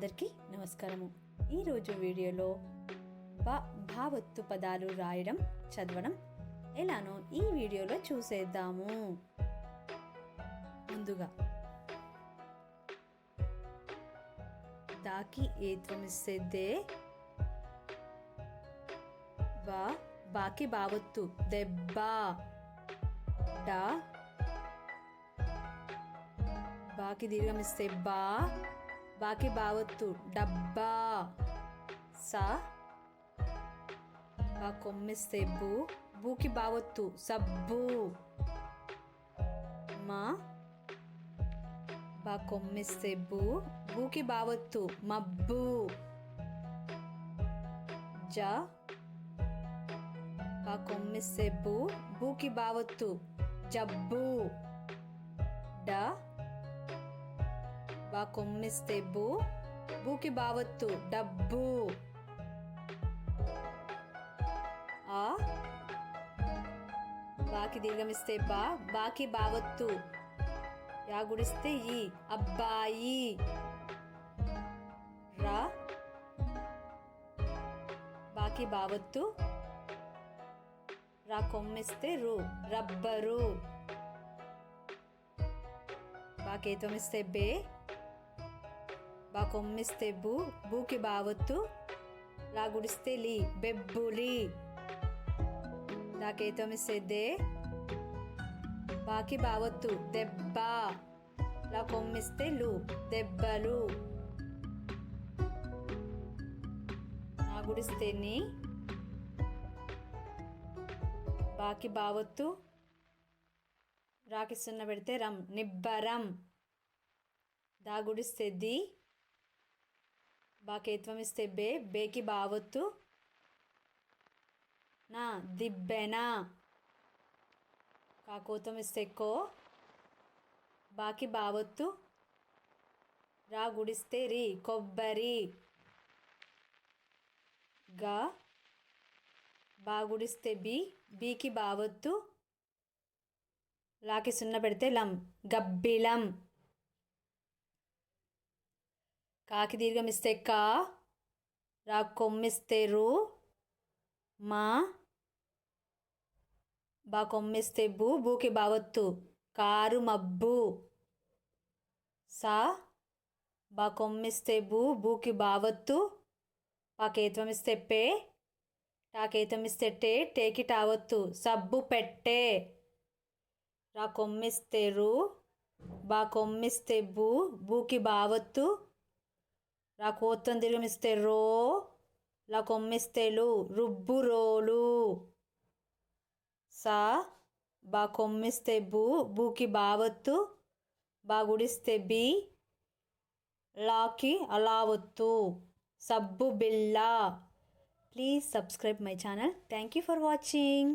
అందరికీ నమస్కారము. ఈరోజు వీడియోలో బా భావత్తు పదాలు రాయడం చదవడం ఎలానో ఈ వీడియోలో చూసేద్దాము. ముందుగా దాకి ఏత్వమిస్తేదే బా బాకి బావత్తు దెబ్బ డా బాకి దీర్ఘమిస్తే బా బాకి బావత్తు డబ్బా. సా? బా కొమ్మిస్తే బూ బూకి బావత్తు సబ్బు. మా? బా కొమ్మిస్తే బూ బూకి బావత్తు మబ్బు. జ? బా కొమ్మిస్తే బూ బూకి బావత్తు జబ్బు. డా? బా కొమ్మిస్తే బూ బూకి బావత్తు డబ్బు. ఆ? బాకి దీర్ఘమిస్తే బా బాకి బావత్తు. యా గుడిస్తే ఈ అబ్బాయి. రా. బాకి బావత్తు. రా కొమ్మిస్తే రు రబ్బరు. బాకేతమిస్తే బే. బా కొమ్మిస్తే బూ బూకి బావొత్తు లా గుడిస్తే లీ. బెబ్బులి దాకేతమిస్తే దే బాకి బావొత్తు దెబ్బ. లా కొమ్మిస్తే లు దెబ్బలు. నా గుడిస్తే నీ బాకి బావొత్తు. రాకి సున్న పెడితే రం నిబ్బరం. దా గుడిస్తే ది బాకేత్వం ఇస్తే బే బేకి బావొత్తు. నా దిబ్బెనా. కాకోతం ఇస్తే కో బాకి బావొత్తు. రా గుడిస్తే రి కొబ్బరి. గా బాగుడిస్తే బి బీకి బావొత్తు. లాకి సున్న పెడితే లం గబ్బిలం. కాకి దీర్ఘమిస్తే కా రా కొమ్మిస్తే రు మా బా కొమ్మిస్తే బూ బూకి బావత్తు కారు మబ్బు సా బా కొమ్మిస్తే బూ బూకి బావొత్తు పాకేత్వమిస్తే పే టాకేతమిస్తే టే టేకి టావత్తు సబ్బు పెట్టే రా కొమ్మిస్తే రు బా కొమ్మిస్తే బూ బూకి బావత్తు రా కోత్తం తిరిగిమిస్తే రో లా కొమ్మిస్తేలు రుబ్బు రోలు సా బా కొమ్మిస్తే బూ బూకి బావొత్తు బా గుడిస్తే బి లాకి అలావత్తు. సబ్బు బిల్లా please subscribe my channel. Thank you for watching.